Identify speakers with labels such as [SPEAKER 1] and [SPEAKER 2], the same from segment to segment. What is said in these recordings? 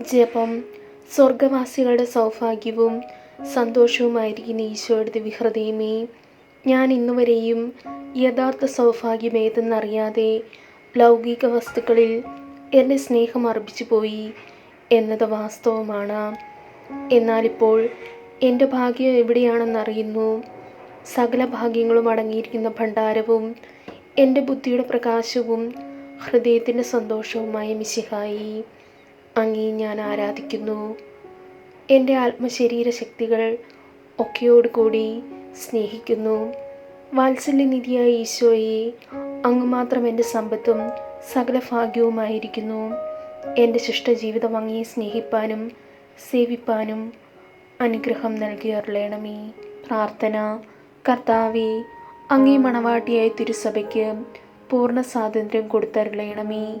[SPEAKER 1] ജപം സ്വർഗവാസികളുടെ സൗഭാഗ്യവും സന്തോഷവുമായിരിക്കുന്ന ഈശോയുടെ വിഹൃദയമേ ഞാൻ ഇന്നുവരെയും യഥാർത്ഥ സൗഭാഗ്യമേതെന്നറിയാതെ ലൗകിക വസ്തുക്കളിൽ എന്റെ സ്നേഹം അർപ്പിച്ചു പോയി എന്നത് വാസ്തവമാണ്. എന്നാലിപ്പോൾ എന്റെ ഭാഗ്യം എവിടെയാണെന്നറിയുന്നു? സകല ഭാഗ്യങ്ങളും അടങ്ങിയിരിക്കുന്ന ഭണ്ഡാരവും എന്റെ ബുദ്ധിയുടെ പ്രകാശവും ഹൃദയത്തിന്റെ സന്തോഷവുമായ മിശിഹായി. അങ്ങേ ഞാൻ ആരാധിക്കുന്നു. എന്റെ ആത്മശരീര ശക്തികൾ ഒക്കെയോടുകൂടി സ്നേഹിക്കുന്നു. വാത്സല്യനിധിയായ ഈശോയെ അങ്ങ് മാത്രം എന്റെ സമ്പത്തും സകല ഭാഗ്യവുമായിരിക്കുന്നു എന്റെ ശിഷ്ടജീവിതം അങ്ങേ സ്നേഹിപ്പാനും സേവിപ്പാനും അനുഗ്രഹം നൽകിയറിയണമേ പ്രാർത്ഥന കർത്താവെ അങ്ങേ മണവാട്ടിയായ തിരുസഭയ്ക്ക് പൂർണ സ്വാതന്ത്ര്യം കൊടുത്തരുളയണമേ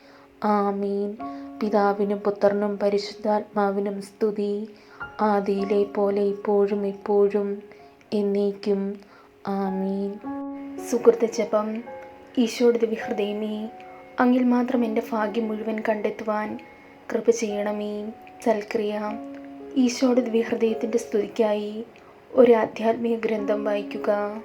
[SPEAKER 1] ആമീൻ. പിതാവിനും പുത്രനും പരിശുദ്ധാത്മാവിനും സ്തുതി. ആദിയിലെ പോലെ ഇപ്പോഴും ഇപ്പോഴും എന്നേക്കും. ആമീൻ. സുഹൃത്ത ജപം. ഈശോയുടെ വിഹൃദയമേ അങ്ങിൽ മാത്രം എന്റെ ഭാഗ്യം മുഴുവൻ കണ്ടെത്തുവാൻ കൃപ ചെയ്യണമേ. സൽക്രിയ. ഈശോയുടെ വിഹൃദയത്തിന്റെ സ്തുതിക്കായി ഒരു ആധ്യാത്മിക ഗ്രന്ഥം വായിക്കുക.